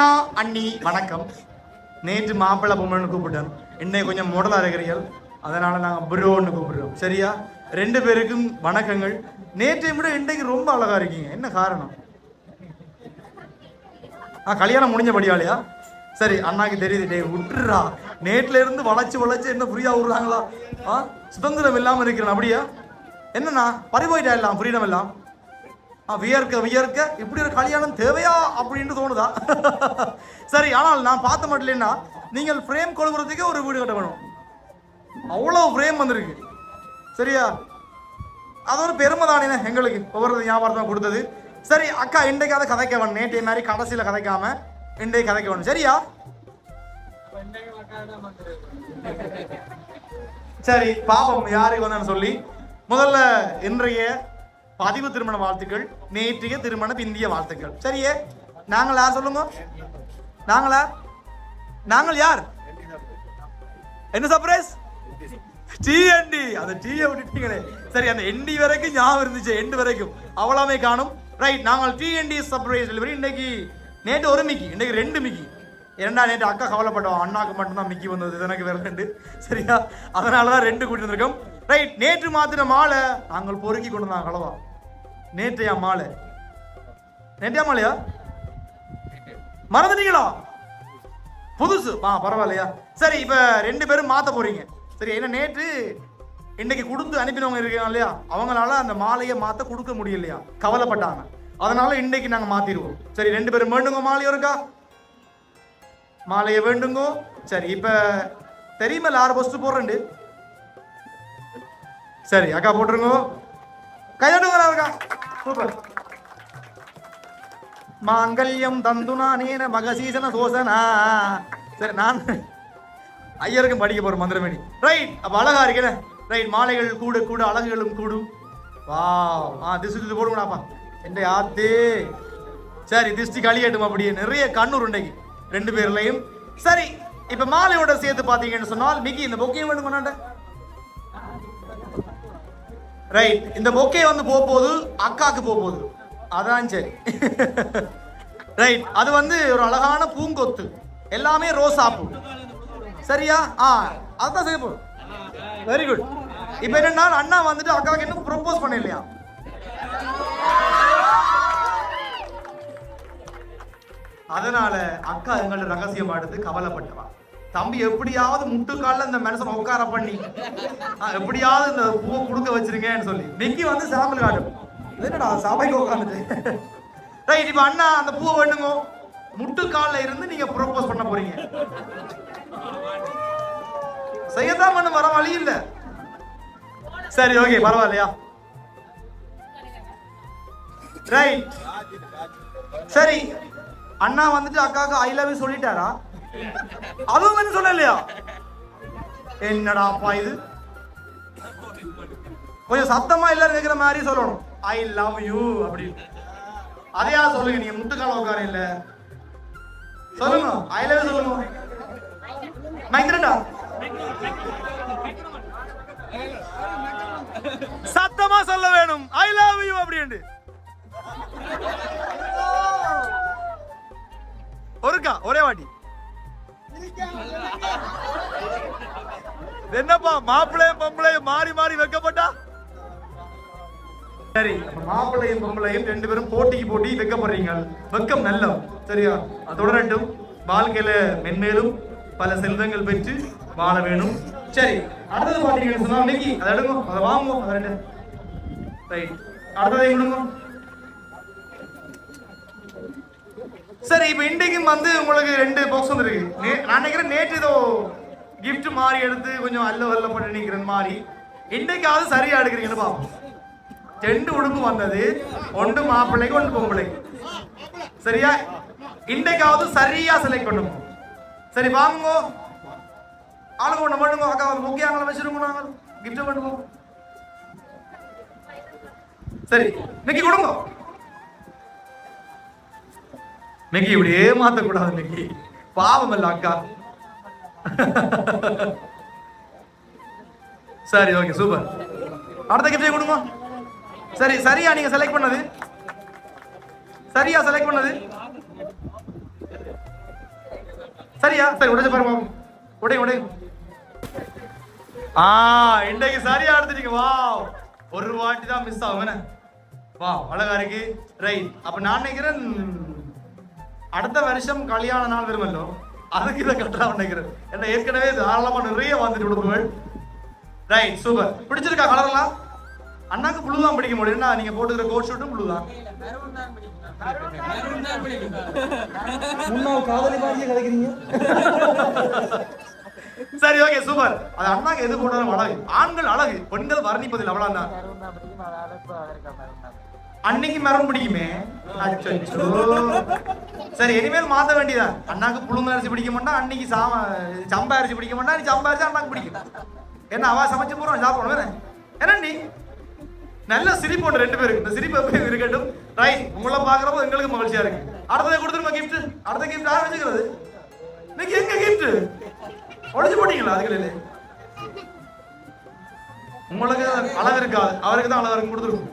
அண்ணா அண்ணி. வணக்கம். நேற்று மாப்பிள்ளை பொம்மன்னு கூப்பிட்டேன். இன்னைக்கு கொஞ்சம் முடலா இருக்கிறீர்கள். அதனால நாங்கள் புரோன்னு கூப்பிடுறோம். சரியா? ரெண்டு பேருக்கும் வணக்கங்கள். நேற்றையும் விட இன்றைக்கு ரொம்ப அழகா இருக்கீங்க. என்ன காரணம்? ஆ கல்யாணம் முடிஞ்சபடியாலையா சரி அண்ணாக்கு தெரியுது. டே விட்டுறா. நேட்ல இருந்து வளைச்சு வளைச்சு என்ன ஃப்ரீயா விடுறாங்களா? ஆ சுதந்திரம் இல்லாம இருக்கிறேன் அப்படியா என்னண்ணா? பறி போயிட்டா எல்லாம்? ஃப்ரீடம் எல்லாம்? வியர்க்க வியர்க்க இப்படி ஒரு கல்யாணம் தேவையா அப்படின்னு தோணுதா? சரி ஆனால் நான் பார்த்த மட்டும் இல்லைன்னா நீங்கள் ஃப்ரேம் கொடுக்கறதுக்கே ஒரு வீடு கட்ட வேணும். அவ்வளோ ஃப்ரேம் வந்திருக்கு. சரியா? அது ஒரு பெருமை தானே எங்களுக்கு. ஒவ்வொரு ஞாபகம் கொடுத்தது. சரி அக்கா இன்றைக்கு அதை கதைக்க வேணும். நேற்றைய மாதிரி கடைசியில் கதைக்காம இன்றைக்கு கதைக்க வேணும். சரியா? சரி பாப்போம் யாருக்கு வந்தான்னு சொல்லி. முதல்ல இன்றைய பதிவு திருமண வாழ்த்துக்கள் நேற்றைய திருமண பிந்திய வாழ்த்துக்கள். சரியே? நாங்கள்? யார் சொல்லுங்க. நாங்களா? நாங்கள் யார்? என்ன சர்ப்ரைஸ் டிஎன்டி அந்த டீயை விட்டுட்டீங்களே. சரி அந்த என்டி வரைக்கும் ஞாபகம் இருந்துச்சு. எண்டு வரைக்கும். அவ்வளவுமே காணும். ரைட் நாங்கள் டிஎன்டி சர்ப்ரைஸ் டெலிவரி இன்னைக்கு நேற்று ஒரு மிக்கி. இன்னைக்கு ரெண்டு மிக்கி. ஏன்னா நேற்று அக்கா கவலைப்பட்டோம். அண்ணாக்கு மட்டும்தான் மிக்கி வந்தது. எனக்கு வேற ரெண்டு. சரியா? அதனால தான் ரெண்டு கூட்டி வந்திருக்கோம். ரைட் நேற்று மாத்திர மாலை நாங்கள் பொறுக்கி கொண்டு வந்தாங்க. கலவா நேற்றையா மாலை. நேற்றையா மாலையா? மறந்துட்டீங்களா? புதுசு. ஆ பரவாயில்லையா? சரி இப்போ ரெண்டு பேரும் மாற்ற போறீங்க. சரி ஏன்னா நேற்று இன்னைக்கு கொடுத்து அனுப்பினவங்க இருக்காங்க இல்லையா? அவங்களால அந்த மாலையை மாற்ற கொடுக்க முடியலையா? கவலைப்பட்டாங்க. அதனால இன்னைக்கு நாங்கள் மாத்திடுவோம். சரி ரெண்டு பேரும் வேண்டுங்க மாலையும் இருக்கா? மாலையை வேண்டுங்கோ. சரி இப்போ தெரியுமா ஆறு பஸ்ட் போடுறேன் சரி அக்கா போட்டுருங்க. கையாடுங்க இருக்கா சூப்பர். மாங்கல்யம் தந்துனானேன மகசீசன சோசனா. சரி நான் ஐயருக்கும் படிக்க போற மந்திரமேணி ரைட் அப்ப அழகா இருக்கேன் ரைட் மாலைகள் கூட கூட அழகுகளும் கூடும் வா ஆ திசு திசு போடுங்கடாப்பா. என்ற ஆத்தே. சரி திஷ்டி களியட்டும் அப்படியே. நிறைய கண்ணூர் உண்டைக்கு. ரெண்டு பேர்லையும். சரி இப்ப மாலையோட சேர்த்து பாத்தீங்கன்னு சொன்னால் மிகி இந்த பொக்கையும் வேணும் கொண்டாண்ட ரைட் இந்த பொக்கே வந்து போக போகுது அக்காக்கு போக போகுது அதான் சரி. ரைட் அது வந்து ஒரு அழகான பூங்கொத்து. எல்லாமே ரோஸ் பூ சரியா? ஆ அதுதான் சிறப்பு வெரி குட் இப்போ என்னன்னா அண்ணா வந்துட்டு அக்காவுக்கு இன்னும் ப்ரொபோஸ் பண்ண இல்லையா அதனால அக்கா எங்கள்ட்ட ரகசியம் எடுத்து கவலைப்பட்டவா. தம்பி எப்படியாவது முட்டுக்கால இந்த மனுஷனை உட்கார பண்ணி எப்படியாவது இந்த பூவை கொடுக்க வச்சிருங்கன்னு சொல்லி. மிக்கி வந்து சாம்பிள் காட்டும் என்னடா சபைக்கு உட்காந்துட்டு? ரைட் இப்போ அண்ணா அந்த பூவை வேணுங்க. முட்டுக்கால்ல இருந்து நீங்க ப்ரோபோஸ் பண்ண போறீங்க. செய்யத்தான் பண்ண வர வழி இல்ல. சரி ஓகே பரவாயில்லையா? ரைட் சரி அண்ணா வந்துட்டு அக்காவுக்கு ஐ லவ் யூ சொல்லிட்டாரா? அதுவும் என்ன சொல்லலையா என்னடா அப்பா இது? கொஞ்சம் சத்தமா எல்லாரும் கேட்கிற மாதிரி சொல்லணும். ஐ லவ் யூ அப்படின்னு. அதையா சொல்லுங்க? நீங்க முட்டுக்கால உட்கார இல்ல. சொல்லுங்க. ஐ லவ் சொல்லுங்க. மைந்திரண்டா சத்தமா சொல்ல வேணும். ஐ லவ் யூ அப்படின்னு ஒருக்கா ஒரே வாட்டி. என்னப்பா மாப்பிள்ளையும் பொம்பளையும் மாறி மாறி வைக்கப்பட்டா? சரி அப்ப மாப்பிள்ளையும் பொம்பளையும் ரெண்டு பேரும் போட்டிக்கு போட்டி வைக்கப்படுறீங்க. வெக்கம் நல்ல சரியா? தொடரட்டும். வாழ்க்கையில மென்மேலும் பல செல்வங்கள் பெற்று வாழ வேணும். சரி அடுத்தது பாத்தீங்கன்னு சொன்னா இன்னைக்கு அதை எடுங்க அதை வாங்குவோம் அதை ரைட் அடுத்ததை விடுங்க சரி இப்போ இன்றைக்கும் வந்து உங்களுக்கு ரெண்டு பாக்ஸ் வந்துருக்கு. நே- நான் நினைக்கிறேன் நேற்று ஏதோ கிஃப்ட் மாறி எடுத்து கொஞ்சம் அல்ல வல்ல பண்ணி நிற்கிற மாதிரி இன்றைக்காவது சரியா எடுக்கிறீங்கன்னு பார்ப்போம் ரெண்டு உடுப்பு வந்தது. ஒன்று மாப்பிள்ளைக்கு ஒன்று பொம்பளைக்கு. சரியா? இன்றைக்காவது சரியா செலக்ட் பண்ணுங்க சரி வாங்குங்க. ஆளுங்க ஒன்று பண்ணுங்க. அக்கா முக்கிய முக்கியங்களை வச்சிருங்க நாங்கள். கிஃப்ட் பண்ணுவோம் சரி இன்னைக்கு கொடுங்க. இன்னைக்கு இப்படி ஏமாத்த கூடாது மிக்கி பாவம் இல்ல அக்கா. சரி ஓகே சூப்பர் அடுத்த கிஃப்டே கொடுங்க சரி சரியா நீங்க செலக்ட் பண்ணது? சரியா செலக்ட் பண்ணது? சரியா? சரி உடைச்சு பாருங்க உடை உடை. ஆ இன்னைக்கு சரியா எடுத்துட்டீங்க. வா ஒரு வாட்டி தான் மிஸ் ஆகும் என்ன? வா அழகா இருக்கு. ரைட் அப்ப நான் நினைக்கிறேன் அடுத்த வருஷம் கல்யாண நாள் வருமல்லோ? அதுக்கு இதை கட்டலாம் நினைக்கிறேன் என்ன ஏற்கனவே தாராளமா நிறைய வந்துட்டு விடுப்புகள் ரைட் சூப்பர் பிடிச்சிருக்கா கலர்லாம் அண்ணாக்கு புழு தான் பிடிக்க முடியும் என்ன நீங்க போட்டுக்கிற கோட் ஷூட்டும் புழு தான். சரி ஓகே சூப்பர் அது அண்ணாக்கு எது போட்டாலும் அழகு. ஆண்கள் அழகு பெண்கள் வர்ணிப்பதில் அவ்வளவு தான் அன்னைக்கு மரம் பிடிக்குமே? சரி இனிமேல் மாத்த வேண்டியதா? அண்ணாக்கு புழுங்க அரிசி பிடிக்க மாட்டா அன்னைக்கு சாம சம்பா அரிசி பிடிக்க மாட்டா நீ சம்பா அரிசி அண்ணாக்கு பிடிக்கும். என்ன அவ சமைச்சு போறோம் சாப்பிடணும் என்ன? நீ நல்ல சிரிப்பு ஒன்று ரெண்டு பேருக்கு. இந்த சிரிப்பு எப்பயும் இருக்கட்டும். ரைட் உங்களை பாக்குறப்போ எங்களுக்கு மகிழ்ச்சியா இருக்கு. அடுத்ததை கொடுத்துருமா கிஃப்ட் அடுத்த கிஃப்ட் யார் வச்சுக்கிறது? இன்னைக்கு எங்க கிஃப்ட் உடச்சு போட்டீங்களா அதுக்கு உங்களுக்கு அளவு இருக்காது அவருக்கு தான் அளவு இருக்கு கொடுத்துருக்கும்.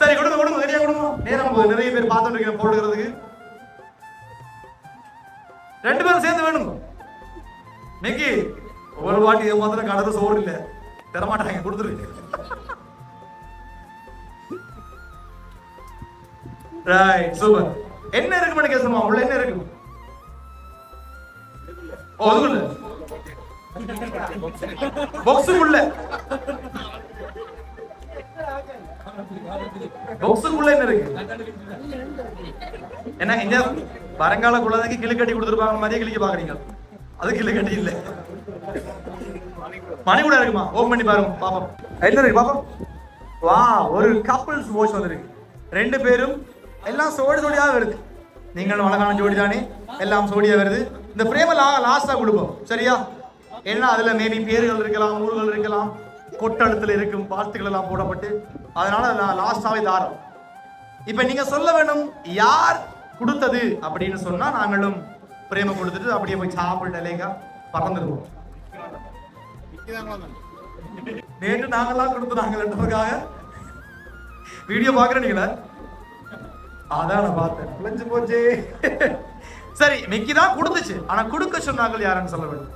சரி கொடுங்க கொடுங்க நிறைய கொடுங்க. நேரம் போகுது நிறைய பேர் பார்த்துட்டு இருக்கேன் போடுகிறதுக்கு ரெண்டு பேரும் சேர்ந்து வேணும் இன்னைக்கு ஒரு வாட்டி இது மாத்திரம் கடந்த சோறு இல்ல. தரமாட்டாங்க கொடுத்துருக்கு ரைட் சூப்பர் என்ன இருக்கு மணி கேசமா உள்ள என்ன இருக்கு? ஓ அதுக்குள்ள பாக்ஸுக்குள்ள பாக்ஸுக்குள்ள என்ன இருக்கு? என்ன இங்க வருங்கால குழந்தைக்கு கிளி கட்டி கொடுத்துருப்பாங்க மாதிரியே கிளிக்க பாக்குறீங்க. அது கிளி கட்டி இல்ல. மணி கூட இருக்குமா? ஓபன் பண்ணி பாருங்க பாப்போம். என்ன இருக்கு பாப்போம்? வா ஒரு கப்பிள்ஸ் வாட்ச் வந்திருக்கு. ரெண்டு பேரும் எல்லாம் சோடி சோடியா வருது. நீங்களும் அழகான ஜோடி தானே எல்லாம் சோடியா வருது. இந்த பிரேம லா லாஸ்டா கொடுப்போம். சரியா? ஏன்னா அதுல மேபி பேர்கள் இருக்கலாம் ஊர்கள் இருக்கலாம் கொட்டழுத்துல இருக்கும் வாழ்த்துக்கள் எல்லாம் போடப்பட்டு அதனால நான் லாஸ்டாவே தாரம் இப்ப நீங்க சொல்ல வேணும் யார் கொடுத்தது அப்படின்னு சொன்னா நாங்களும் பிரேம கொடுத்துட்டு அப்படியே போய் சாப்பிட்டு நிலைக்கா பறந்துருவோம். நேற்று நாங்களாம் கொடுத்து வீடியோ பாக்குறேன் நீங்களா அதான் நான் பார்த்தேன். விளைஞ்சு போச்சு. சரி மிக்கி தான் கொடுத்துச்சு. ஆனா கொடுக்க சொன்னாங்க யாருன்னு சொல்ல வேண்டும்.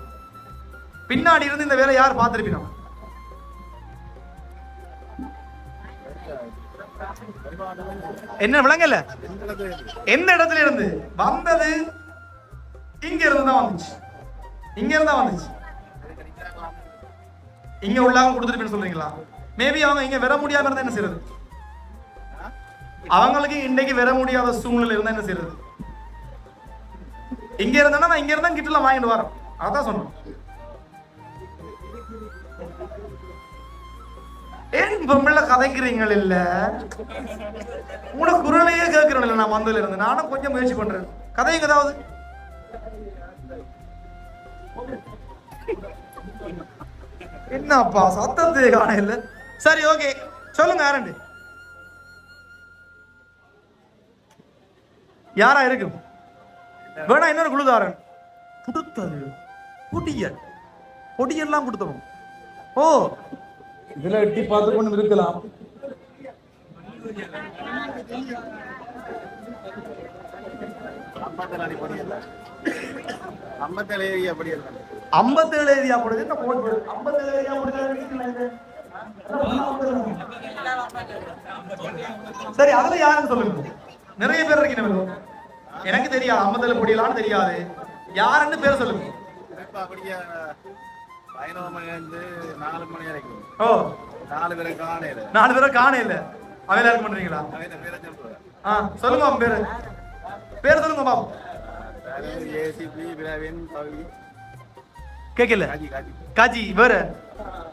பின்னாடி இருந்து இந்த வேலை யார் பார்த்துருப்பீங்க என்ன விளங்கல? எந்த இடத்துல இருந்து வந்தது இங்க இருந்து தான் வந்துச்சு. இங்க இருந்து தான் வந்துச்சு இங்க உள்ளாக கொடுத்துருப்பேன்னு சொல்றீங்களா? மேபி அவங்க இங்க வர முடியாம இருந்தா என்ன செய்யறது அவங்களுக்கு இன்னைக்கு வர முடியாத சூழ்நிலை இருந்தா என்ன செய்யறது இங்க இருந்தா நான் இங்க இருந்தா கிட்டலாம் வாங்கிட்டு வரேன். அதான் சொன்னேன். ஏன் பொம்பளை கதைக்கிறீங்கள் இல்ல உங்களோட குரலையே கேட்கிறேன் இல்ல நான் வந்ததுல இருந்து நானும் கொஞ்சம் முயற்சி பண்றேன். கதைங்க ஏதாவது? என்னப்பா சத்தத்தை காண இல்ல சரி ஓகே. சொல்லுங்க யாரண்டு யாரா இருக்கும் வேணா இன்னொரு குழுதாரன் கொடுத்தது. பொடியல். பொடியெல்லாம் கொடுத்தவன் ஓ இதுல எட்டி பார்த்து கொண்டு இருக்கலாம். ஐம்பத்தேழு ஏரியா அப்படி ஐம்பத்தேழு ஏரியா போடுது? என்ன போட்டு ஐம்பத்தேழு ஏரியா போடுது சரி அதுல யாருன்னு சொல்லுங்க. நிறைய பேர் இருக்கீங்க எனக்கு தெரியாது. ஐம்பத்தேழு பொடியலான்னு தெரியாது. யாருன்னு பேர் சொல்லுங்க. பதினோரு மணிலேருந்து நாலு மணி வரைக்கும். ஓ. நாலு பேரை காணையில நாலு பேரை காண இல்ல அவையில இருக்க பேரை சொல்றேன் ஆ சொல்லுங்க உங்க பேரு. பேர் சொல்லுங்க பாப்போம் ஏசிபி பிரவீன் கேக்கல. காஜி வேற.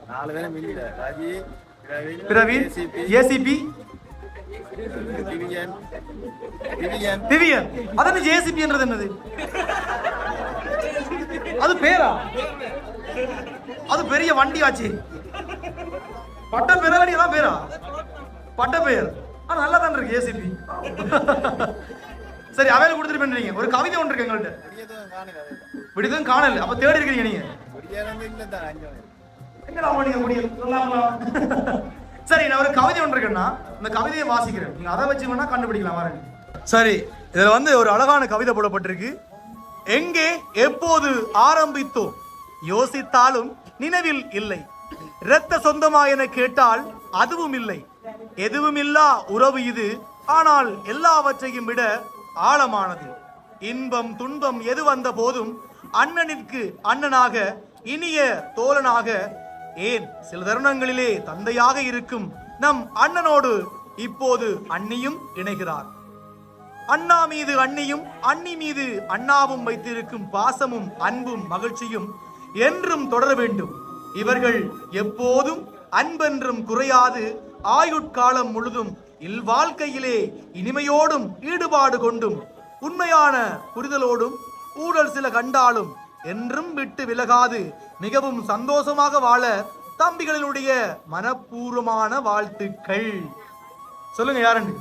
நாலு பேரும் மில்லியில காஜி பிரவீன் ஏசிபி திவியன். திவியன். திவ்யன். அதான ஜேசிபின்றது என்னது? அது பேரா? அது பெரிய வண்டி ஆச்சு பட்ட பேரடி அதான் பேரா? பட்ட பெயர் ஆனா நல்லா தான் இருக்கு ஏசிபி சரி அவையில கொடுத்துட்டு பண்றீங்க ஒரு கவிதை ஒன்று இருக்கு எங்கள்கிட்ட விடியதும் விடுதும் காணல. அப்ப தேடி இருக்கிறீங்க நீங்க. முடியும் சரி நான் ஒரு கவிதை ஒன்று இருக்குன்னா இந்த கவிதையை வாசிக்கிறேன். நீங்க அதை வச்சு வேணா கண்டுபிடிக்கலாம் வரேன். சரி இதுல வந்து ஒரு அழகான கவிதை போடப்பட்டிருக்கு. எங்கே எப்போது ஆரம்பித்தோம்? யோசித்தாலும் நினைவில் இல்லை. இரத்த சொந்தமா என கேட்டால் அதுவும் இல்லை. எதுவும் இல்லா உறவு இது. ஆனால் எல்லாவற்றையும் விட ஆழமானது. இன்பம் துன்பம் எது வந்த போதும் அண்ணனிற்கு அண்ணனாக இனிய தோழனாக ஏன் சில தருணங்களிலே தந்தையாக இருக்கும் நம் அண்ணனோடு இப்போது அண்ணியும் இணைகிறார். அண்ணா மீது அண்ணியும் அண்ணி மீது அண்ணாவும் வைத்திருக்கும் பாசமும் அன்பும் மகிழ்ச்சியும் என்றும் தொடர வேண்டும். இவர்கள் எப்போதும் அன்பென்றும் குறையாது. ஆயுட்காலம் முழுதும் இல்வாழ்க்கையிலே இனிமையோடும் ஈடுபாடு கொண்டும் உண்மையான புரிதலோடும் ஊழல் சில கண்டாலும் என்றும் விட்டு விலகாது. மிகவும் சந்தோஷமாக வாழ தம்பிகளினுடைய மனப்பூர்வமான வாழ்த்துக்கள். சொல்லுங்க யாருன்னு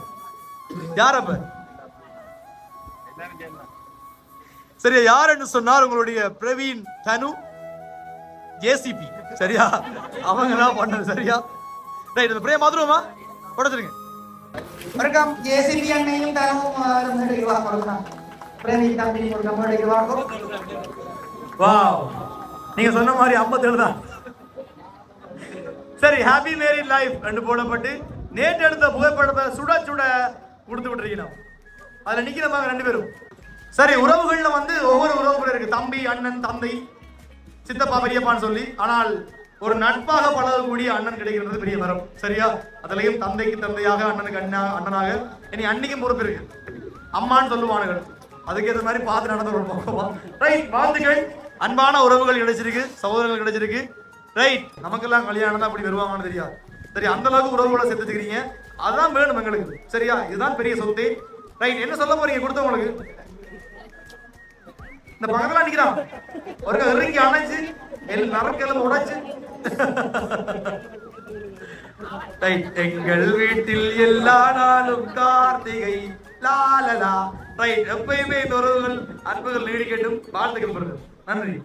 யார் அப்ப என்னன்னு கேட்கலாம் சரியா யார் என்று சொன்னார் உங்களுடைய பிரவீன் தனு. ஜேசிபி சரியா? அவங்க தான் பண்ணது சரியா? ரைட் இந்த பிரேம் மாத்திரமா உடச்சிருங்க வணக்கம். ஜேசிபி அண்ணையும் தரவும் முன்னாடி வா கொடுக்கலாம் பிரேமி தம்பி கொடுக்க முன்னாடி வாங்க வாவ். நீங்க சொன்ன மாதிரி 57 தான். சரி ஹாப்பி மேரிட் லைஃப் என்று போடப்பட்டு நேற்று எடுத்த புகைப்படத்தை சுட சுட கொடுத்து விட்டுருக்கணும் அதுல நிக்கிறவங்க ரெண்டு பேரும். சரி உறவுகள்ல வந்து ஒவ்வொரு உறவுகள் இருக்கு. தம்பி அண்ணன் தந்தை. சித்தப்பா பெரியப்பான்னு சொல்லி ஆனால் ஒரு நட்பாக பழகக்கூடிய அண்ணன் கிடைக்கிறது பெரிய வரம். சரியா? அதுலயும் தந்தைக்கு தந்தையாக அண்ணனுக்கு அண்ணா அண்ணனாக. இனி அன்னைக்கும் பொறுப்பு இருக்கு. அம்மான்னு சொல்லுவானுகள். அதுக்கேற்ற மாதிரி பார்த்து நடந்து ஒரு பக்கமா ரைட் வாழ்த்துக்கள். அன்பான உறவுகள் கிடைச்சிருக்கு சகோதரர்கள் கிடைச்சிருக்கு. ரைட் நமக்கெல்லாம் கல்யாணம் தான் அப்படி வருவாங்கன்னு தெரியாது. சரி அந்த அளவுக்கு உறவுகளை சேர்த்துக்கிறீங்க அதுதான் வேணும் எங்களுக்கு. சரியா? இதுதான் பெரிய சொத்து. ரைட் என்ன சொல்ல போறீங்க? கொடுத்தவங்களுக்கு இந்த பக்கத்துல நிக்கிறான் ஒரு இறங்கி அணைச்சு எல் நரக்கெல்லாம் உடைச்சு. எங்கள் வீட்டில் எல்லா நாளும் கார்த்திகை லாலலா ரைட் எப்பயுமே இந்த உறவுகள் அன்புகள் நீடிக்கட்டும். வாழ்த்துக்கள் நன்றி.